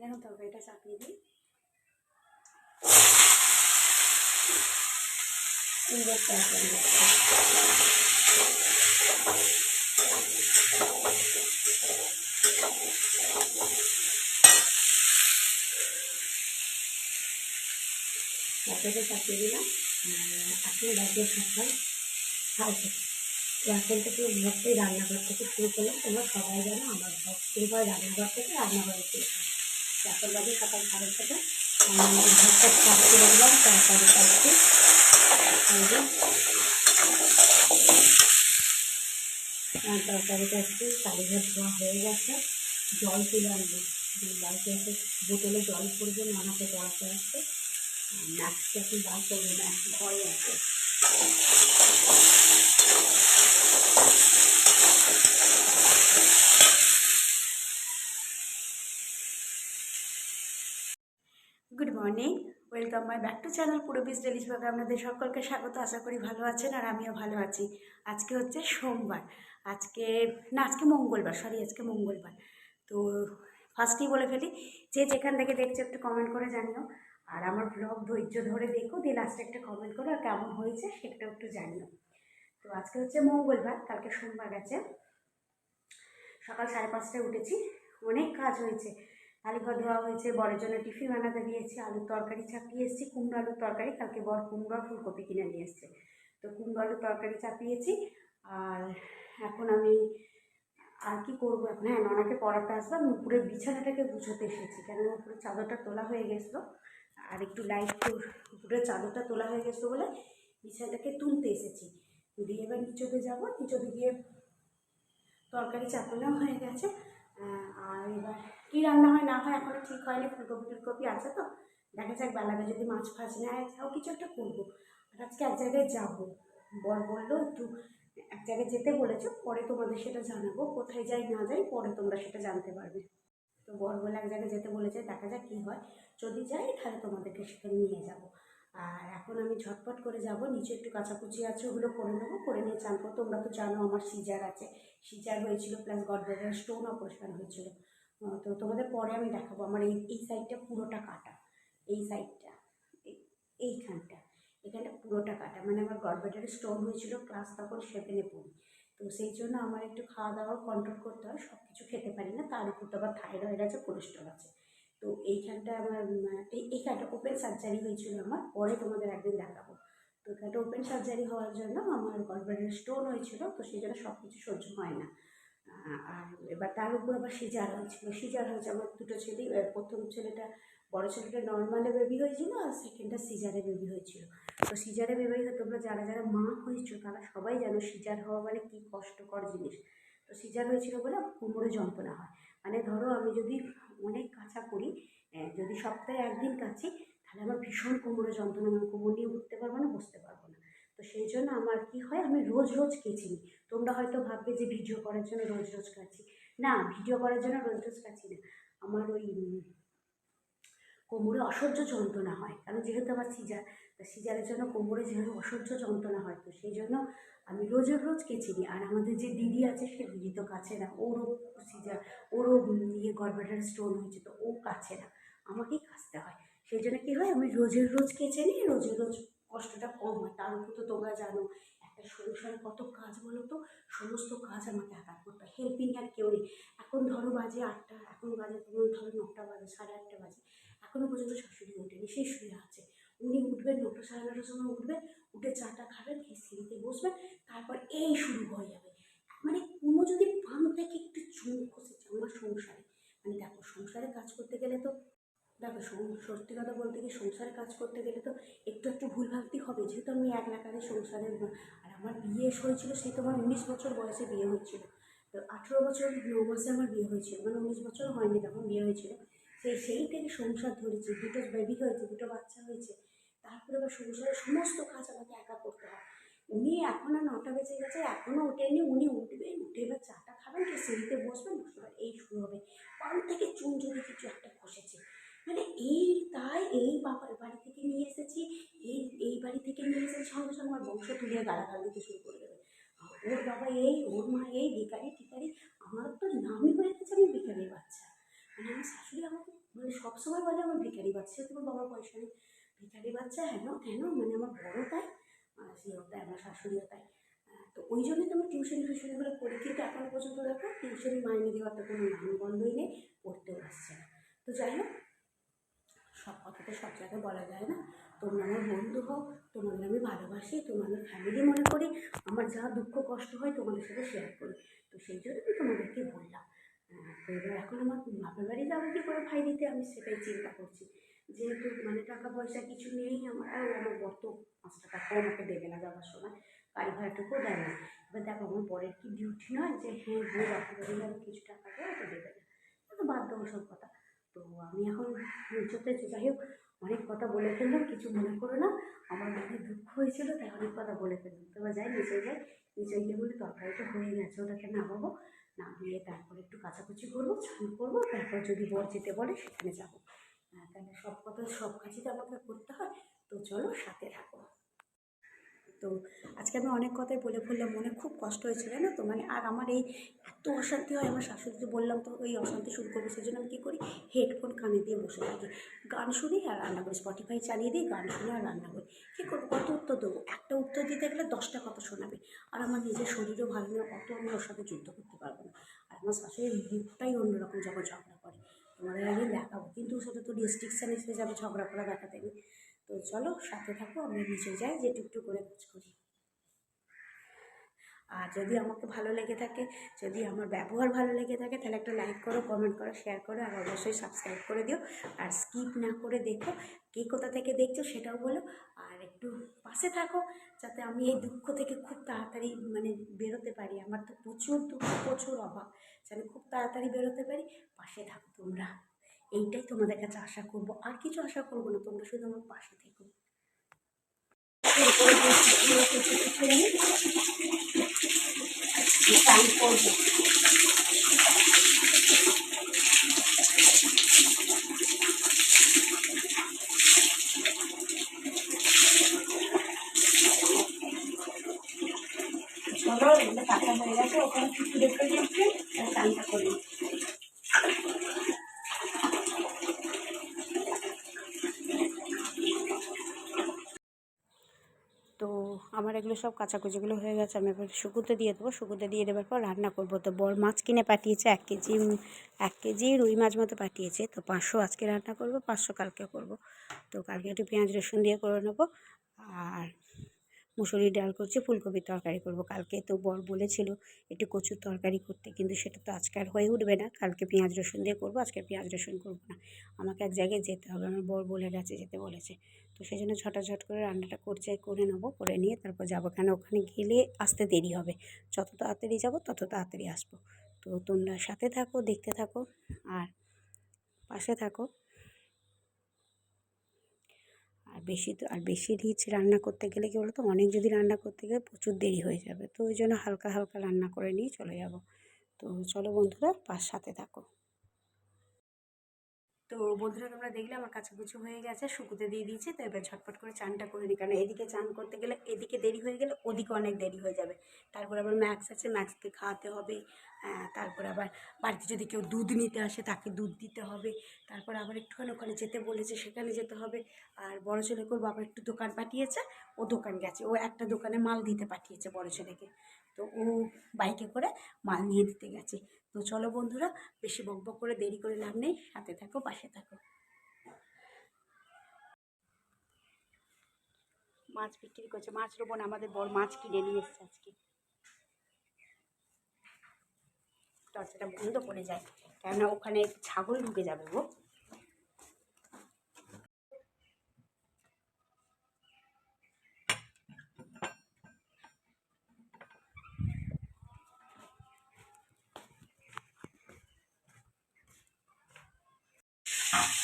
দেখুন তরকারিটা চাপিয়ে দিই। চাপিয়ে দিলাম। এখন বাজে সকাল সাড়ে তো এখন থেকে ব্লগটাই রান্নাঘর থেকে শুরু করলাম। তোমরা সবাই জানো আমার ব্লগ শুরু হয় রান্নাঘর থেকে রান্নাঘরে শুরু এখন বাজে সকাল সাড়ে ছটা। ভাতটা চাচ্ছি এই যে আর তরকারিটা একটু ধোয়া হয়ে গেছে। জল তুলে আনব। বাড়িতে এসে বোতলে জল পড়বে নানাকে পড়াতে আসতে নাচটা এখন বার করবে না ঘরে আছে good morning welcome my back to channel পুরো বিস ডেলিশ ভাবে আপনাদের সকলকে স্বাগত, আশা করি ভালো আছেন আর আমিও ভালো আছি। আজকে হচ্ছে সোমবার। আজকে, না, আজকে মঙ্গলবার সরি আজকে মঙ্গলবার। তো ফার্স্টেই বলে ফেলি, যে যেখান থেকে দেখছ একটু কমেন্ট করে জানিও। আর আমার ব্লগ ধৈর্য ধরে দেখো দিয়ে লাস্টে একটা কমেন্ট করো, আর কেমন হয়েছে সেটাও একটু জানিও। তো আজকে হচ্ছে মঙ্গলবার, কালকে সোমবার গেছে সকাল সাড়ে পাঁচটায় উঠেছি। অনেক কাজ হয়েছে। আলুঘর ধোয়া হয়েছে, বরের জন্য টিফিন বানাতে দিয়েছি, আলুর তরকারি চাপিয়ে এসেছি, কুমড়ো আলুর তরকারি, কালকে বর কুমড়ো ফুলকপি কিনে নিয়ে এসছে। তো কুমড়ো আলুর তরকারি চাপিয়েছি, আর এখন আমি আর কি করব এখন? হ্যাঁ ননাকে পড়াতে আসলাম উপরে বিছানাটাকে গুছোতে এসেছি কেন উপরে চাদরটা তোলা হয়ে গেছিল, আর একটু লাইট উপরে চাদরটা তোলা হয়ে গেছিল বলে বিছানাটাকে তুলতে এসেছি। দিয়ে এবার নিচতে যাব নিচতে গিয়ে তরকারি চাপানো হয়ে গেছে আর এবার কী রান্না হয় না হয় এখনও ঠিক হয়নি ফুলকপি টুলকপি আছে তো। দেখা যাক বেলাতে যদি মাছ ফাছ নেয় তাও কিছু একটা করব। আর আজকে এক জায়গায় যাব। বর বলল, একটু এক জায়গায় যেতে বলেছে, পরে তোমাদের সেটা জানাব। কোথায় যাই, না যাই, পরে তোমরা সেটা জানতে পারবে। তো বর বলে এক জায়গায় যেতে বলেছে, দেখা যাক কী হয়। যদি যাই, তাহলে তোমাদেরকে সেখানে নিয়ে যাব। আর এখন আমি ঝটপট করে যাব, নিচে একটু কাচাকুচি আছে, ওগুলো করে নেব, করে নিয়ে চান তোমরা তো জানো আমার সিজার আছে। সিজার হয়েছিল, প্লাস গডব্রেডের স্টোন অপারেশন হয়েছিল। তো তোমাদের পরে আমি দেখাবো। আমার এই এই সাইডটা পুরোটা কাটা। এই সাইডটা এই- এইখানটা। এখানটা পুরোটা কাটা। মানে আমার গডব্রেডের স্টোন হয়েছিল ক্লাস তখন সেভেনে পড়ি। তো সেই জন্য আমার একটু খাওয়া দাওয়া কন্ট্রোল করতে হয় সব কিছু খেতে পারি না। তার উপর তো আবার থাইরয়েড আছে কোলেস্ট্রল আছে। তো এইখানটা আমার এইখানটা ওপেন সার্জারি হয়েছিল আমার, পরে তোমাদের একদিন দেখাবো। তো এখানটা ওপেন সার্জারি হওয়ার জন্য আমার গলব্লাডারে স্টোন হয়েছিল, তো সেই জন্য সব কিছু সহ্য হয় না। আর এবার তার উপর আবার সিজার হয়েছিল সিজার হয়েছে। আমার দুটো ছেলে প্রথম ছেলেটা, বড় ছেলেটা নর্মালে বেবি হয়েছিল আর সেকেন্ডটা সিজারে বেবি হয়েছিল। তো সিজারে বেবি হয়ে তোমরা যারা যারা মা হয়েছো, তারা সবাই জানো সিজার হওয়া মানে কী কষ্টকর জিনিস। তো সিজার হয়েছিল বলে কোমরে যন্ত্রণা হয়। মানে ধরো আমি যদি অনেক কাঁচা করি যদি সপ্তাহে একদিন কাছি তাহলে আমার ভীষণ কোমরে যন্ত্রণা, আমি কোমর নিয়ে উঠতে পারব না, বসতে পারব না। তো সেই জন্য আমার কি হয়, আমি রোজ রোজ কেচি নিই তোমরা হয়তো ভাববে যে ভিডিও করার জন্য রোজ রোজ কাছি না, ভিডিও করার জন্য রোজ রোজ কাছি না। আমার ওই কোমরে অসহ্য যন্ত্রণা হয়। কারণ যেহেতু আমার সিজার, তা সিজারের জন্য কোমরে যেহেতু অসহ্য যন্ত্রণা হয়, তো সেই জন্য আমি রোজের রোজ কেচি নিই আর আমাদের যে দিদি আছে, সে দিদি তো কাছে না। ওরও সিজার ওরও ইয়ে গর্ভেটার স্টোন হয়েছে, তো ও কাছে না। আমাকেই কাচতে হয়। সেই জন্য কী হয়, আমি রোজের রোজ কেচে নিই রোজের রোজ কষ্টটা কম হয়। তার উপর তো তোমরা জানো একটা সংসারে কত কাজ বলো তো? সমস্ত কাজ আমাকে একা করতে। হেল্পিং আর কেউ নেই। এখন ধরো বাজে আটটা, এখন বাজে তোমার ধরো নটা বাজে, সাড়ে আটটা বাজে। এখনও পর্যন্ত শাশুড়ি ওঠেনি সেই শুয়ে আছে। উনি উঠবেন নটা, সাড়ে নটার সময় উঠবেন, উঠে চাটা খাবেন, খেয়ে সিঁড়িতে বসবেন, তারপর এই শুরু হয়ে যাবে। মানে কোনো যদি পান থেকে একটু চুন খসেছে আমার সংসারে। মানে দেখো, সংসারে কাজ করতে গেলে তো দেখো সত্যি কথা বলতে কি সংসারে কাজ করতে গেলে তো একটু একটু ভুলভ্রান্তি হবে। যেহেতু আমি এক লাখারে সংসারে আর আমার বিয়ে হয়েছিল সেই তোমার উনিশ বছর বয়সে বিয়ে হয়েছিল। তো আঠেরো বছর, ন মাসে আমার বিয়ে হয়েছিল মানে উনিশ বছর হয়নি তখন বিয়ে হয়েছিল। সেই সেই থেকে সংসার ধরেছি, দুটো বেবি হয়েছে, দুটো বাচ্চা হয়েছে। তারপরে আবার সংসারের সমস্ত কাজ আমাকে একা করতে হয়। উনি এখন আর নটা বেজে গেছে এখনও ওঠেনি, উনি উঠবেন, উঠে এবার চাটা খাবেন, কি সিঁড়িতে বসবেন, বসে এই শুরু হবে। পান থেকে চুন যদি কিছু একটা খসেছে। মানে এই, তাই এই বাবার বাড়ি থেকে নিয়ে এসেছি, এই এই বাড়ি থেকে নিয়ে এসেছি, সঙ্গে সঙ্গে আমার বংশ তুলিয়ে গালাগাল দিতে শুরু করে দেবে। ওর বাবা এই, ওর মা এই ভিকারি টিকারি আমার তো নামই হয়ে গেছে আমি ভিকারির বাচ্চা। মানে আমার শাশুড়ি আমাকে মানে সবসময় বলে আমার ভিখারি বাচ্চা তোমার বাবার পয়সা নেই ভিখারি বাচ্চা হেন হেন মানে আমার বড় তাই সেও তাই, আমার শাশুড়িও তাই। তো ওই জন্যই তো আমি টিউশন ফিউশনগুলো করি। কিন্তু এখনও পর্যন্ত দেখো টিউশনি মাইনে দেওয়ার তো কোনো নাম বন্ধই নেই, পড়তেও আসছে না। তো যাই হোক সব কথা তো সব জায়গায় বলা যায় না। তোমরা আমার বন্ধু হোক তোমাদের আমি ভালোবাসি, তোমাদের ফ্যামিলি মনে করি, আমার যা দুঃখ কষ্ট হয় তোমাদের সাথে শেয়ার করি। তো সেই জন্য আমি তোমাদেরকে বললাম তো এবার এখন আমার বাপের বাড়ি যাব কী করে ভাই দিতে? আমি সেটাই চিন্তা করছি। যেহেতু মানে টাকা পয়সা কিছু নেই আমার, আর আমার বর তো পাঁচ টাকা কম আমাকে দেবে না যাওয়ার সময়। গাড়ি ভাড়াটুকুও দেয় না। এবার দেখো, আমার বরের কি ডিউটি নয় যে হ্যাঁ বউ বাপের বাড়ি যাবে, কিছু টাকা দেয় তো দেবে না। তো দেবো সব কথা। আমি এখন যাই হোক অনেক কথা বলে ফেললাম কিছু মনে করো না। আমার মনে দুঃখ হয়েছিল তাই অনেক কথা বলে ফেললাম। তো এবার যাই নিচে যাই। নিচে গিয়ে বলি তরকারিটা হয়ে গেছে ওটাকে নামাবো। নামিয়ে তারপর একটু কাচাকুচি করব স্নান করব। তারপর যদি বর যেতে বলে সেখানে যাব। হ্যাঁ, তাহলে সব কথা সব কাজই তো আমাকে করতে হয়। তো চলো সাথে থাকো। তো আজকে আমি অনেক কথাই বলে ফেললাম, মনে খুব কষ্ট হয়েছিল না তো? মানে আর আমার এই এত অশান্তি হয়, আমার শাশুড়িকে বললাম তো ওই অশান্তি শুরু করব, সেই জন্য আমি কী করি? হেডফোন কানে দিয়ে বসে থাকি। গান শুনি আর রান্না করি স্পটিফাই চালিয়ে দিই গান শুনি আর রান্না করি। কী করব? কত উত্তর দেবো? একটা উত্তর দিতে গেলে দশটা কথা শোনাবে। আর আমার নিজের শরীরও ভালো না অত আমি ওর সাথে যুদ্ধ করতে পারব না। আর আমার শাশুড়ির মুখটাই অন্যরকম, যখন ঝগড়া করে। তোমাদের আগে দেখাবো, কিন্তু সেটা তো রেস্ট্রিকশান এসে যাবে, ঝগড়া করা দেখাতে তো চলো, সাথে থাকো, আমি নিচে যাই, যে টুকটু করে কাজ করি। আর যদি আমাকে ভালো লেগে থাকে, যদি আমার ব্যবহার ভালো লেগে থাকে, তাহলে একটা লাইক করো কমেন্ট করো শেয়ার করো, আর অবশ্যই সাবস্ক্রাইব করে দিও। আর স্কিপ না করে দেখো, কে কোথা থেকে দেখছ সেটাও বলো। আর একটু পাশে থাকো, যাতে আমি এই দুঃখ থেকে খুব তাড়াতাড়ি মানে বেরোতে পারি। আমার তো প্রচুর দুঃখ, প্রচুর অভাব, যেন খুব তাড়াতাড়ি বেরোতে পারি। পাশে থাকো তোমরা। এইটাই তোমাদের কাছে আশা করব। আর কিছু আশা করব না, তোমরা শুধু আমার পাশে থেকো। গেছে, ওখানে কিছু দিচ্ছি আর চানটা করে নিচ্ছি। তো আমার এগুলো সব কাঁচাকুচিগুলো হয়ে গেছে, আমি এবার শুকুতে দিয়ে দেবো। শুকুতে দিয়ে দেওয়ার পর রান্না করব। তো বড় মাছ কিনে পাঠিয়েছে, এক কেজি এক কেজি রুই মাছ মতো পাঠিয়েছে। তো পাঁচশো আজকে রান্না করব, পাঁচশো কালকে করব। তো কালকে একটু পেঁয়াজ রসুন দিয়ে করে নেব। আর মুসুরি ডাল করছি, ফুলকপির তরকারি করব। কালকে তো বর বলেছিল একটু কচুর তরকারি করতে, কিন্তু সেটা তো আজকে আর হয়ে উঠবে না। কালকে পেঁয়াজ রসুন দিয়ে করব, আজকে পেঁয়াজ রসুন করব না। আমাকে এক জায়গায় যেতে হবে, আমার বর বলে গেছে, যেতে বলেছে। তো সেই জন্য ঝটাঝট করে রান্নাটা করছে, করে নেব, করে নিয়ে তারপর যাব। কেন ওখানে গেলে আসতে দেরি হবে। যত তাড়াতাড়ি যাব, তত তাড়াতাড়ি আসব। তো তোমরা সাথে থাকো, দেখতে থাকো, আর পাশে থাকো। আর বেশি তো, আর বেশি রিচ রান্না করতে গেলে কী বলতো, অনেক যদি রান্না করতে গেলে প্রচুর দেরি হয়ে যাবে। তো ওই জন্য হালকা হালকা রান্না করে নিয়ে চলে যাব। তো চলো বন্ধুরা, পাশ সাথে থাকো। তো বন্ধুরা তোমরা দেখলে আমার কাছাকুচি হয়ে গেছে শুকুতে দিয়ে দিয়েছি তো এবার ঝটপট করে চানটা করে নিই। কারণ এদিকে চান করতে গেলে এদিকে দেরি হয়ে গেলে ওদিকে অনেক দেরি হয়ে যাবে। তারপর আবার ম্যাক্স আছে ম্যাক্সকে খাওয়াতে হবে হ্যাঁ, তারপর আবার বাড়িতে যদি কেউ দুধ নিতে আসে তাকে দুধ দিতে হবে। তারপর আবার একটুখানি ওখানে যেতে বলেছে সেখানে যেতে হবে। আর বড় ছেলেকেও বাবা একটু দোকান পাঠিয়েছে ও দোকান গেছে। ও একটা দোকানে মাল দিতে পাঠিয়েছে বড় ছেলেকে। তো ও বাইকে করে মাল নিয়ে দিতে গেছে। তো চলো বন্ধুরা, বেশি বক বক করে দেরি করে লাভ নেই। সাথে থাকো, পাশে থাকো। মাছ বিক্রি করছে, মাছ রোবন আমাদের বড় মাছ কিনে নিয়ে এসছে আজকে। দরজাটা বন্ধ করে যায়, কেননা ওখানে ছাগল ঢুকে যাবে গো।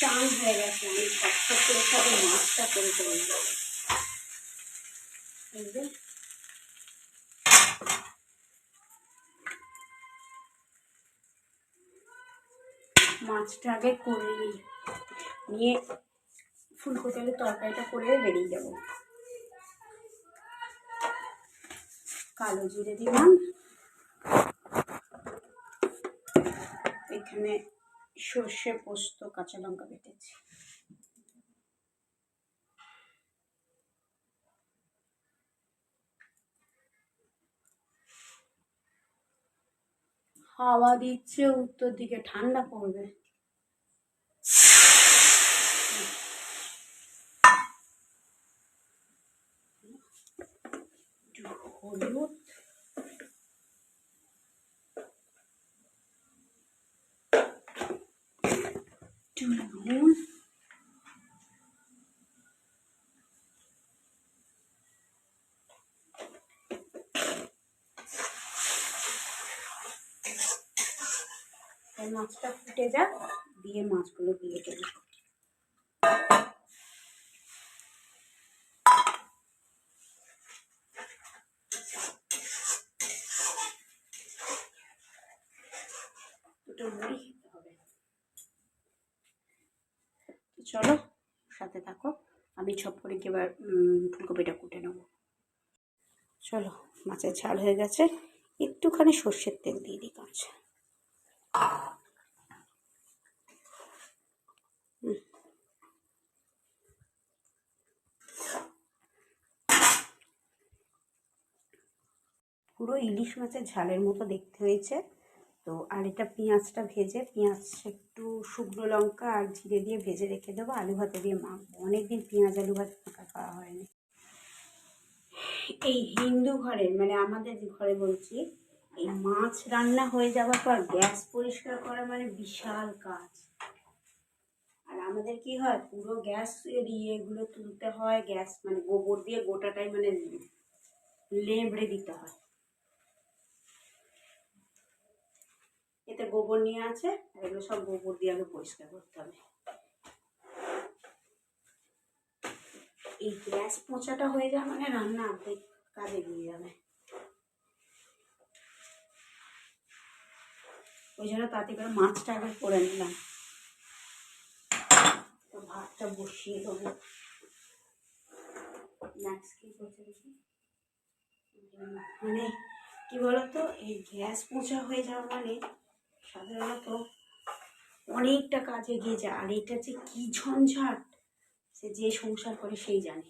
চান হয়ে গেছে, আমি ছটফট করে সবে মাছটা করে চলে যাব। মাছটা আগে করে নিই। নিয়ে ফুলকপি তরকারিটা করে বেরিয়ে যাব। কালো জিরে দিলাম। এখানে সর্ষে পোস্ত কাঁচা লঙ্কা বেটেছি। হাওয়া দিচ্ছে উত্তর দিকে ঠান্ডা পড়বে। হলুদ একটু নুন এই মাছটা ফুটে যাক দিয়ে মাছগুলো দিয়ে দেবো। চলো, সাথে থাকো। আমি ছপ করে এবার ফুলকপিটা কুটে নেব। চলো, মাছের ঝাল হয়ে গেছে। একটুখানি সর্ষের তেল দিয়ে দিই কাঁচ। পুরো ইলিশ মাছের ঝালের মতো দেখতে হয়েছে। তো আর এটা পেঁয়াজটা ভেজে, পেঁয়াজ একটু শুকনো লঙ্কা আর জিরে দিয়ে ভেজে রেখে দেবো। আলু ভাতে দিয়ে মাখবো। অনেকদিন পেঁয়াজ আলু ভাত মাখা খাওয়া হয়নি। এই হিন্দু ঘরে মানে আমাদের ঘরে বলছি, এই মাছ রান্না হয়ে যাওয়ার পর গ্যাস পরিষ্কার করা মানে বিশাল কাজ। আর আমাদের কি হয়, পুরো গ্যাস এরিয়ে এগুলো তুলতে হয়, গ্যাস মানে গোবর দিয়ে গোটাটাই মানে লেবড়ে দিতে হয়। এতে গোবর নিয়ে আছে এগুলো সব গোবর দিয়ে আগে পরিষ্কার করতে হবে। এই গ্যাস পোঁচাটা হয়ে যাওয়া মানে রান্না অর্ধেক কাজে দিয়ে যাবে। ওই জন্য তাতে করে মাছটা আগে করে নিলাম। তো ভাতটা বসিয়ে দেবো। মানে কি বলতো, এই গ্যাস পোঁচা হয়ে যাওয়া মানে সাধারণত অনেকটা কাজ এগিয়ে যায়। আর এটা যে কি ঝঞ্ঝাট, সে যে সংসার করে সেই জানে।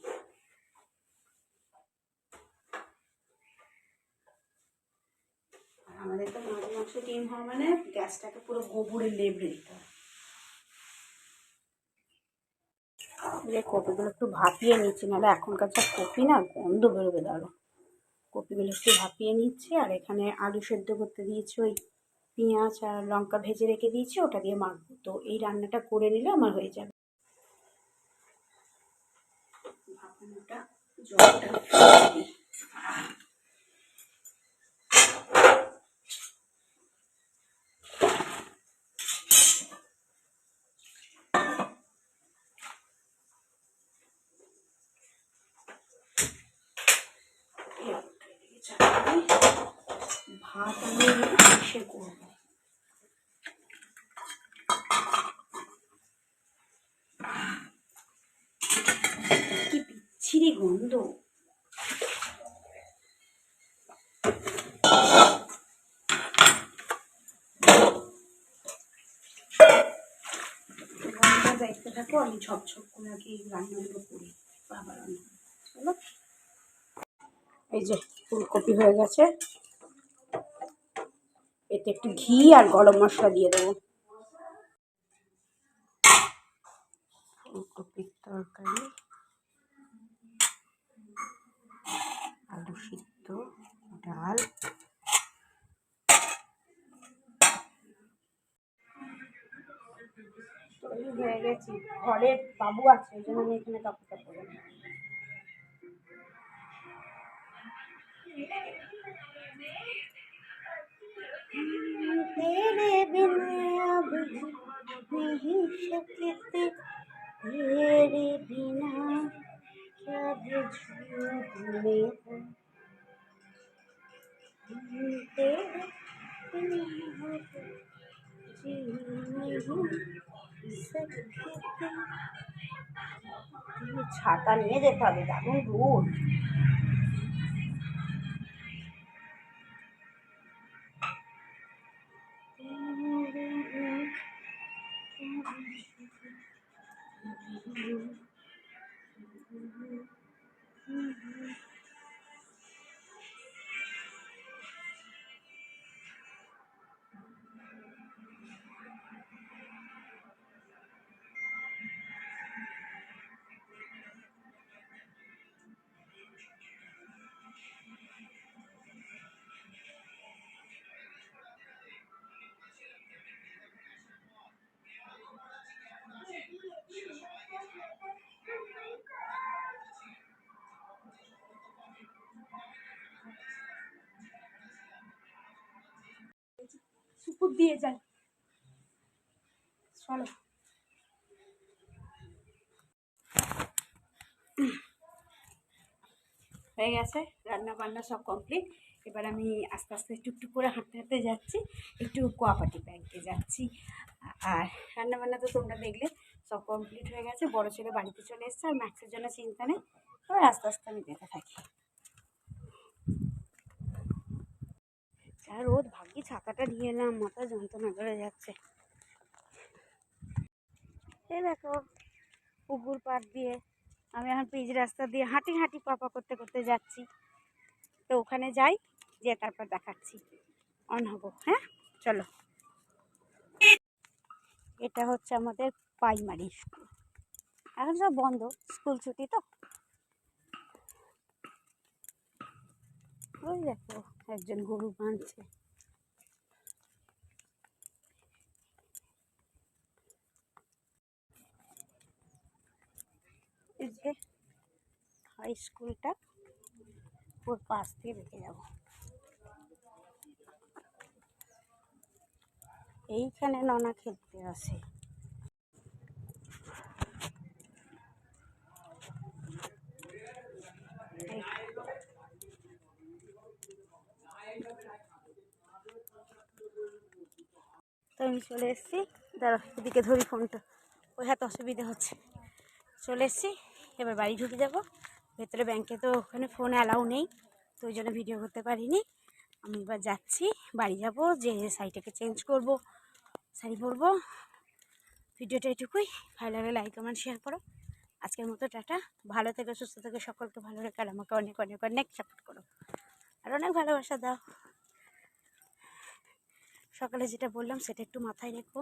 আমাদের তো মাছ মাংস ডিম হওয়া মানে গ্যাসটাকে পুরো গোবরে লেবড়ে দিতে যে কপিগুলো একটু ভাপিয়ে নিচ্ছি, নাহলে এখনকার যা কপি না, গন্ধ বেরোবে দাঁড়ো কপিগুলো একটু ভাপিয়ে নিচ্ছি, আর এখানে আলু সেদ্ধ করতে দিয়েছি ওই পেঁয়াজ আর লঙ্কা ভেজে রেখে দিয়েছি, ওটা দিয়ে মাখবো। তো এই রান্নাটা করে নিলে আমার হয়ে যাবে। ভাত আমি এসে করব কি বিচ্ছিরি গন্ধ। দেখতে থাকো, আমি ঝপঝপ করে আগে রান্নাগুলো করি, বাবা রান্না চলো। এই যে ফুলকপি হয়ে গেছে। এতে একটু ঘি আর গরম মশলা দিয়ে দেবো। ফুলকপির তরকারি আলু সিদ্ধ ডাল তৈরি হয়ে গেছি ঘরে বাবু আছে ওই জন্য আমি এখানে কাপড়টা পরে নিই। तेरे बिना अब नहीं सकते तेरे बिना क्या वजूद मेरा तेरे बिना अब जी नहीं सकते ছাতা নিয়ে যেতে হবে দারুণ রোদ। সুপুর দিয়ে যাই। চলো। হয়ে গেছে রান্না বান্না সব কমপ্লিট এবার আমি আস্তে আস্তে টুকটুক করে হাঁটতে হাঁটতে যাচ্ছি, একটু কোয়াপাটি ব্যাংকে যাচ্ছি। আর রান্না বান্না তো তোমরা দেখলে, সব কমপ্লিট হয়ে গেছে। বড় ছেলে বাড়িতে চলে এসছে আর ম্যাক্সের জন্য চিন্তা নেই। এবার আস্তে আস্তে আমি যেতে থাকি। আর রোদ ভাগ্যি ছাতাটা নিয়ে এলাম, মাথা যন্ত্রণা করে যাচ্ছে। এই দেখো, পুকুর পাড় দিয়ে, আমি এখন পিচ রাস্তা দিয়ে হাঁটি হাঁটি পাপা করতে করতে যাচ্ছি। তো ওখানে যাই যে তারপর দেখাচ্ছি। অন হব হ্যাঁ? চলো। এটা হচ্ছে আমাদের প্রাইমারি স্কুল এখন সব বন্ধ স্কুল ছুটি তো? ওই দেখো, একজন গরু বাঁধছে। এই যে হাই স্কুলটা ওর পাশ দিয়ে রেখে যাব। এইখানে ননা খেলতে আসে। তো আমি চলে এসেছি। দাঁড়া এদিকে ধরি ফোনটা ওই হাতে অসুবিধা হচ্ছে। চলে এসেছি। এবার বাড়ি ঢুকে যাব। ভেতরে ব্যাংকে তো ওখানে ফোন অ্যালাউ নেই, তো ওই জন্য ভিডিও করতে পারিনি। আমি এবার যাচ্ছি, বাড়ি যাব, যে শাড়িটাকে চেঞ্জ করব শাড়ি পরবো ভিডিওটা এটুকুই ভালো লাগলে লাইক কমেন্ট শেয়ার করো। আজকের মতো টাটা। ভালো থেকে, সুস্থ থেকে, সকলকে ভালো রেখে আমাকে অনেক অনেক অনেক সাপোর্ট করো। আর অনেক ভালোবাসা দাও। সকালে যেটা বললাম সেটা একটু মাথায় রেখো।